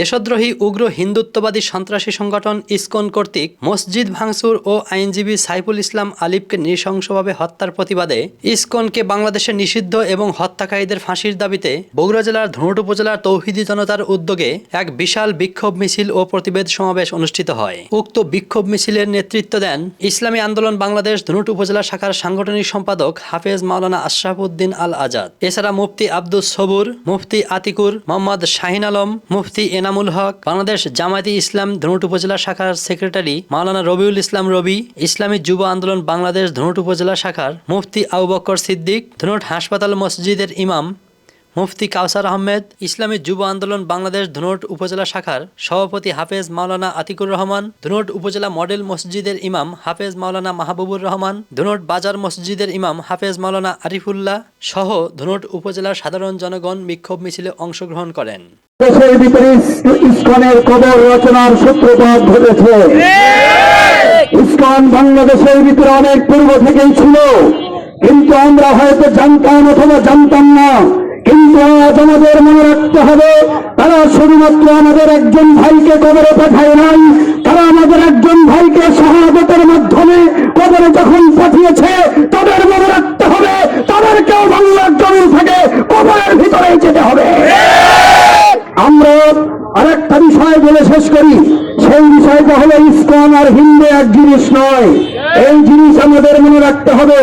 দেশদ্রোহী উগ্র হিন্দুত্ববাদী সন্ত্রাসী সংগঠন ইসকন কর্তৃক মসজিদ ভাঙচুর ও আইনজীবী সাইফুল ইসলাম আলিফকে নৃশংসভাবে হত্যার প্রতিবাদে ইসকনকে বাংলাদেশে নিষিদ্ধ এবং হত্যাকারীদের ফাঁসির দাবিতে বগুড়া জেলার ধুনট উপজেলার তৌহিদি জনতার উদ্যোগে এক বিশাল বিক্ষোভ মিছিল ও প্রতিবেদ সমাবেশ অনুষ্ঠিত হয়। উক্ত বিক্ষোভ মিছিলের নেতৃত্ব দেন ইসলামী আন্দোলন বাংলাদেশ ধুনট উপজেলা শাখার সাংগঠনিক সম্পাদক হাফেজ মাওলানা আশরাফুদ্দিন আল আজাদ। এছাড়া মুফতি আব্দুস সবুর, মুফতি আতিকুর, মোহাম্মদ শাহিন আলম, মুফতি এনামুল হক, বাংলাদেশ জামায়াতি ইসলাম ধনুট উপজেলা শাখার সেক্রেটারি মাওলানা রবিউল ইসলাম রবি, ইসলামী যুব আন্দোলন বাংলাদেশ ধনুট উপজেলা শাখার মুফতি আবু বক্কর সিদ্দিক, ধনুট হাসপাতাল মসজিদের ইমাম মুফতি কাউসার আহমেদ, ইসলামী যুব আন্দোলন বাংলাদেশ ধুনট উপজেলা শাখার সভাপতি হাফেজ মাওলানা আতিকুর রহমান, ধুনট উপজেলা মডেল মসজিদের ইমাম হাফেজ মাওলানা মাহবুবুর রহমান, ধুনট বাজার মসজিদের ইমাম হাফেজ মাওলানা আরিফুল্লাহ সহ ধুনট উপজেলার সাধারণ জনগণ বিক্ষোভ মিছিলে অংশগ্রহণ করেন। ইস্কন বাংলাদেশের ভিতরে অনেক পূর্ব থেকেই ছিল, কিন্তু আমরা হয়তো জানতাম অথবা জানতাম না। কিন্তু আজ আমাদের মনে রাখতে হবে, তারা শুধুমাত্র আমাদের একজন ভাইকে কবরে পাঠায় নাই, তারা আমাদের একজন ভাইকে শাহাদতের মাধ্যমে কবরে যখন পাঠিয়েছে, তাদের মনে রাখতে হবে, তাদেরকেও বাংলার জমিন থেকে কবরের ভিতরে যেতে হবে। আমরা আরেকটা বিষয় বলে শেষ করি, সেই বিষয়টা হলো ইসকন আর হিন্দু এক জিনিস নয়। এই জিনিস আমাদের মনে রাখতে হবে।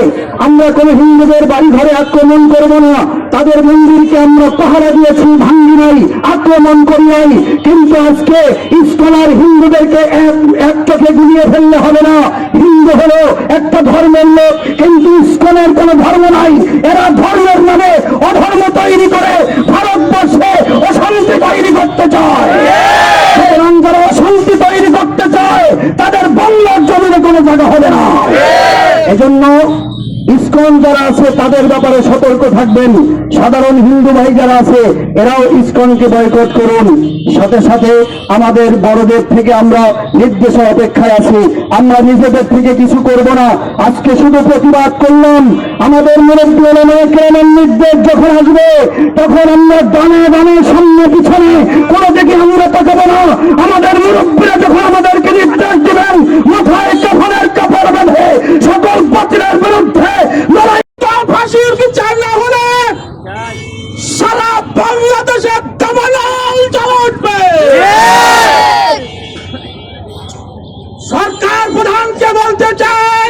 আমরা কোন হিন্দুদের বাড়ি ঘরে আক্রমণ করব না। তাদের মন্দিরকে আমরা পাহারা দিয়েছি, ভাঙ্গি নাই, আক্রমণ করি নাই। কিন্তু আজকে ইসকন আর হিন্দুদেরকে এক চোখে গুলিয়ে ফেললে হবে না। হিন্দু হলো একটা ধর্মের লোক, কিন্তু ইসকনের কোন ধর্ম নাই। এরা ধর্মের নামে অধর্ম তৈরি করে ভারতবর্ষে অশান্তি তৈরি করতে চায়। অশান্তি তৈরি করতে চায়, তাদের কোনো জায়গা হবে না। এজন্য ইসকন যারা আছে তাদের ব্যাপারে সতর্ক থাকবেন। সাধারণ হিন্দু ভাই যারা আছে এরাও ইসকনকে বয়কট করুন। সাথে সাথে আমাদের বড়দের থেকে আমরা নির্দেশ অপেক্ষায় আছি। আমরা নিজেদের থেকে কিছু করব না। আজকে শুধু প্রতিবাদ করলাম। আমাদের মুরব্বী কেরামের নির্দেশ যখন আসবে তখন আমরা ডানে ডানে সামনে পিছনে কোনো সরকার প্রধানকে বলতে চাই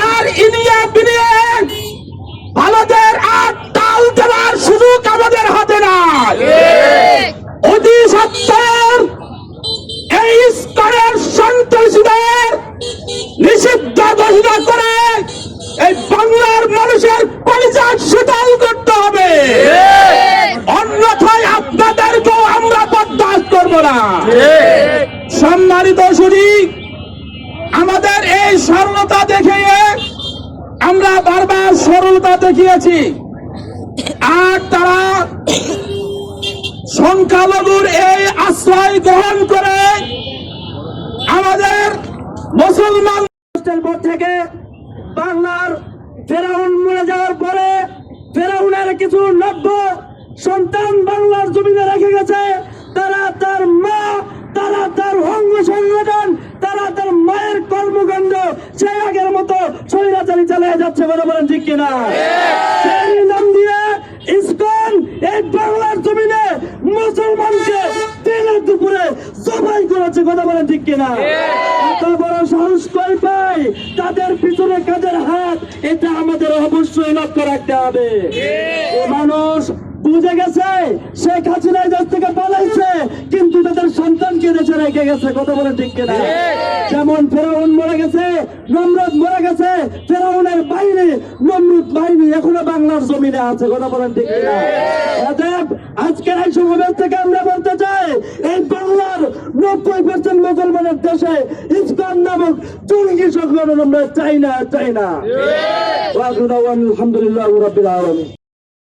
আর ইনিয়া বিনিয়ে সরলতা দেখে আমরা বারবার সরলতা দেখিয়েছি। আর তারা সংখ্যালঘুর এই আশ্রয় গ্রহণ করে আমাদের মুসলমান থেকে বাংলার ফেরাউন মরে যাওয়ার পরে ফেরাউনের কিছু নব্য সন্তান বাংলার জমিনে রেখে গেছে। তারা তার মা, তারা তার অঙ্গ সংগঠন যাচ্ছে বলে বলেন ঠিক কিনা? নাম দিয়ে এই বাংলার জমিনে মুসলমানকে দুপুরে কথা বলেন ঠিক কিনা? এত বড় সাহস কই পাই? তাদের পিছনে হাত? এটা আমাদের অবশ্যই লক্ষ্য রাখতে হবে। মানুষ বুঝে গেছে, শেখ হাসিনা দেশ থেকে পালাইছে সন্তানকে দেশে রেখে গেছে কথা বলেন ঠিক কিনা? যেমন ফেরাউন মরে গেছে নমরুদ মরে গেছে ফেরাউনের বাইরে নমরুদ বাহিনী এখনও বাংলার জমিনে আছে কথা বলেন ঠিক কিনা? আজকের এই সমাবেশ থেকে আমরা বলতে চাই এই বাংলার নব্বই পার্সেন্ট মুসলমানের দেশে ইসলাম নামক জঙ্গি সংগঠন আমরা চাই না চাই না। আলহামদুলিল্লাহ রবিল আলমী